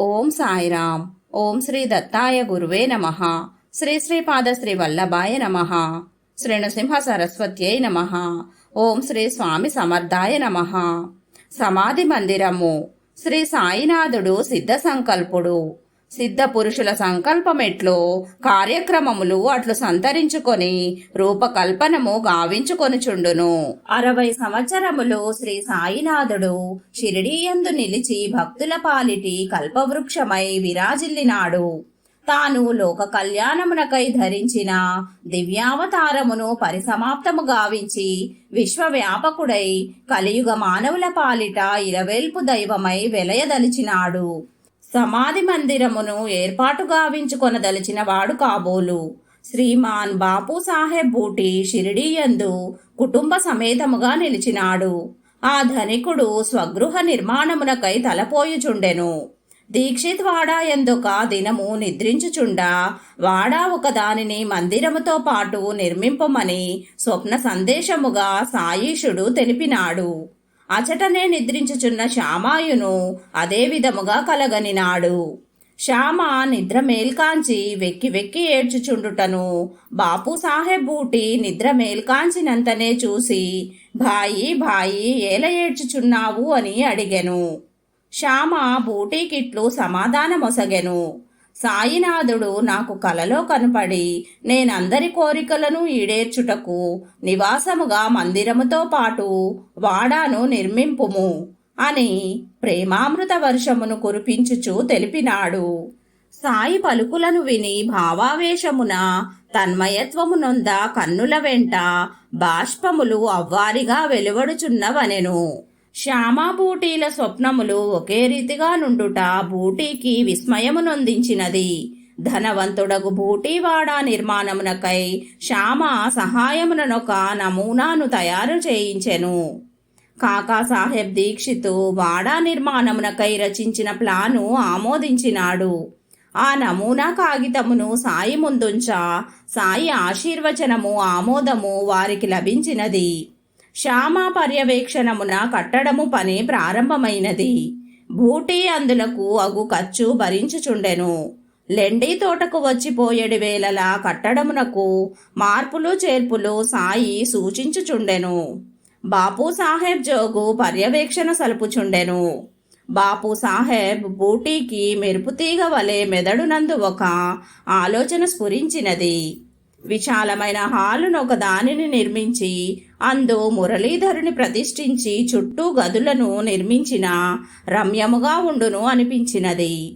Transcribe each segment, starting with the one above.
ఓం సాయిరామ్. ఓం శ్రీ దత్తాయ గురువే నమ. శ్రీ శ్రీపాద శ్రీ వల్లభాయ నమ. శ్రీ నృసింహ సరస్వత్యై నమ. ఓం శ్రీ స్వామి సమర్థాయ నమ. సమాధి మందిరము. శ్రీ సాయినాథుడు సిద్ధ సంకల్పుడు. సిద్ధ పురుషుల సంకల్పమెట్లో కార్యక్రమములు అట్లు సంతరించుకొని రూపకల్పనము గావించుకొనుచుండును. అరవై సంవత్సరములు శ్రీ సాయినాథుడు షిరిడీయందు నిలిచి భక్తుల పాలిటి కల్పవృక్షమై విరాజిల్లినాడు. తాను లోక కళ్యాణమునకై ధరించిన దివ్యావతారమును పరిసమాప్తము గావించి విశ్వవ్యాపకుడై కలియుగ మానవుల పాలిట ఇరవేల్పు దైవమై వెలయదలిచినాడు. సమాధి మందిరమును ఏర్పాటు గావించుకొనదలిచిన వాడు కాబోలు. శ్రీమాన్ బాపు సాహెబ్ బూటి షిరిడీయందు కుటుంబ సమేతముగా నిలిచినాడు. ఆ ధనికుడు స్వగృహ నిర్మాణమునకై తలపోయుచుండెను. దీక్షిత్ వాడా ఎందుక దినము నిద్రించుచుండా వాడా ఒక దానిని మందిరముతో పాటు నిర్మింపమని స్వప్న సందేశముగా సాయీషుడు తెలిపినాడు. అచటనే నిద్రించుచున్న శ్యామాయును అదే విధముగా కలగనినాడు. శ్యామ నిద్ర మేల్కాంచి వెక్కి వెక్కి ఏడ్చుచుండుటను బాపు సాహెబ్ బూటి నిద్ర మేల్కాంచినంతనే చూసి భాయి భాయి ఏల ఏడ్చుచున్నావు? అని అడిగెను. శ్యామ బూటీకిట్లు సమాధానమొసగెను. సాయినాథుడు నాకు కలలో కనపడి నేనందరి కోరికలను ఈడేర్చుటకు నివాసముగా మందిరముతో పాటు వాడాను నిర్మింపుము అని ప్రేమామృత వర్షమును కురిపించుచు తెలిపినాడు. సాయి పలుకులను విని భావావేశమున తన్మయత్వమునొంద కన్నుల వెంట బాష్పములు అవ్వారిగా వెలువడుచున్నవనెను. శ్యామాబూటీల స్వప్నములు ఒకే రీతిగా నుండుట బూటీకి విస్మయమునొందించినది. ధనవంతుడగు బూటీవాడ నిర్మాణమునకై శ్యామ సహాయముననొక నమూనాను తయారు చేయించెను. కాకాసాహెబ్ దీక్షితు వాడా నిర్మాణమునకై రచించిన ప్లాను ఆమోదించినాడు. ఆ నమూనా కాగితమును సాయి ముందుంచా సాయి ఆశీర్వచనము ఆమోదము వారికి లభించినది. శ్యామ పర్యవేక్షణమున కట్టడము పని ప్రారంభమైనది. బూటీ అందులకు అగు ఖర్చు భరించుచుండెను. లెండి తోటకు వచ్చిపోయేడు వేళలా కట్టడమునకు మార్పులు చేర్పులు సాయి సూచించుచుండెను. బాపు సాహెబ్ జోగు పర్యవేక్షణ సలుపుచుండెను. బాపు సాహెబ్ బూటీకి మెరుపుతీగ వలె మెదడునందు ఒక ఆలోచన స్ఫురించినది. విశాలమైన హాలును ఒక దానిని నిర్మించి అందు మురళీధరుని ప్రతిష్ఠించి చుట్టూ గదులను నిర్మించిన రమ్యముగా ఉండును అనిపించినది.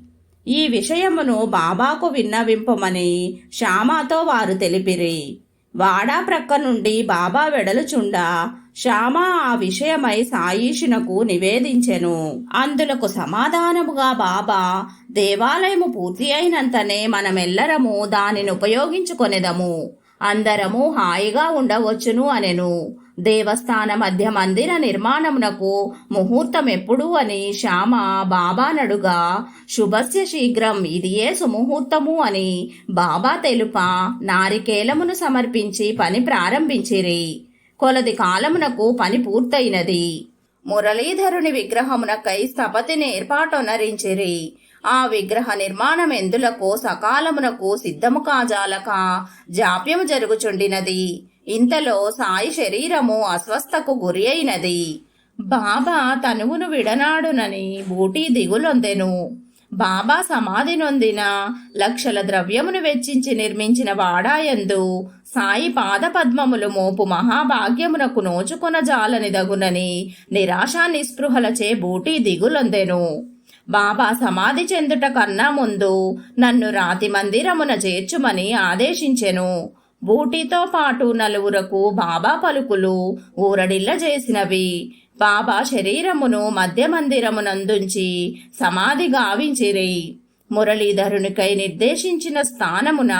ఈ విషయమును బాబాకు విన్నవింపమని శ్యామాతో వారు తెలిపిరి. వాడా ప్రక్క నుండి బాబా వెడలుచుండా శ్యామ ఆ విషయమై సాయిషునకు నివేదించెను. అందులకు సమాధానముగా బాబా దేవాలయము పూర్తి అయినంతనే మనమెల్లరము దానిని ఉపయోగించుకొనేదము. అందరము హాయిగా ఉండవచ్చును అనెను. దేవస్థాన మధ్య మందిర నిర్మాణమునకు ముహూర్తం ఎప్పుడు అని శ్యామ బాబానడుగా శుభస్య శీఘ్రం ఇదియే సుముహూర్తము అని బాబా తెలుప నారికేలమును సమర్పించి పని ప్రారంభించిరి. కొలది కాలమునకు పని పూర్తయినది. మురళీధరుని విగ్రహమునకై స్థపతిని ఏర్పాటొనరించిరి. ఆ విగ్రహ నిర్మాణం ఎందులకు సకాలమునకు సిద్ధము కాజాలక జాప్యము జరుగుచుండినది. ఇంతలో సాయి శరీరము అస్వస్థకు గురి అయినది. బాబా తనువును విడనాడునని బూటీ దిగులొందెను. బాబా సమాధి నొందిన లక్షల ద్రవ్యమును వెచ్చించి నిర్మించిన వాడాయందు సాయి పాద పద్మములు మోపు మహాభాగ్యమునకు నోచుకొన జాలని దగునని నిరాశా నిస్పృహలచే బూటీ దిగులొందెను. బాబా సమాధి చెందుట కన్నా ముందు నన్ను రాతి మందిరమున చేర్చుమని ఆదేశించెను. బూటీతో పాటు నలుగురకు బాబా పలుకులు ఊరడిల్ల చేసినవి. బాబా శరీరమును మధ్య మందిరమునందుంచి సమాధి గావించిరి. మురళీధరునికై నిర్దేశించిన స్థానమున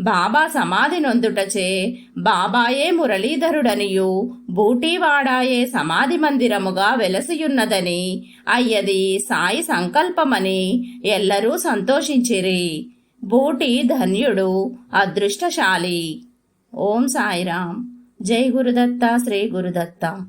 బాబా సమాధి నొందుటచే బాబాయే మురళీధరుడనియు బూటీవాడాయే సమాధి మందిరముగా వెలసియున్నదని అయ్యది సాయి సంకల్పమని ఎల్లరూ సంతోషించిరి. బూటి ధన్యుడు అదృష్టశాలి. ఓం సాయిరాం జై గురుదత్త శ్రీ గురుదత్త.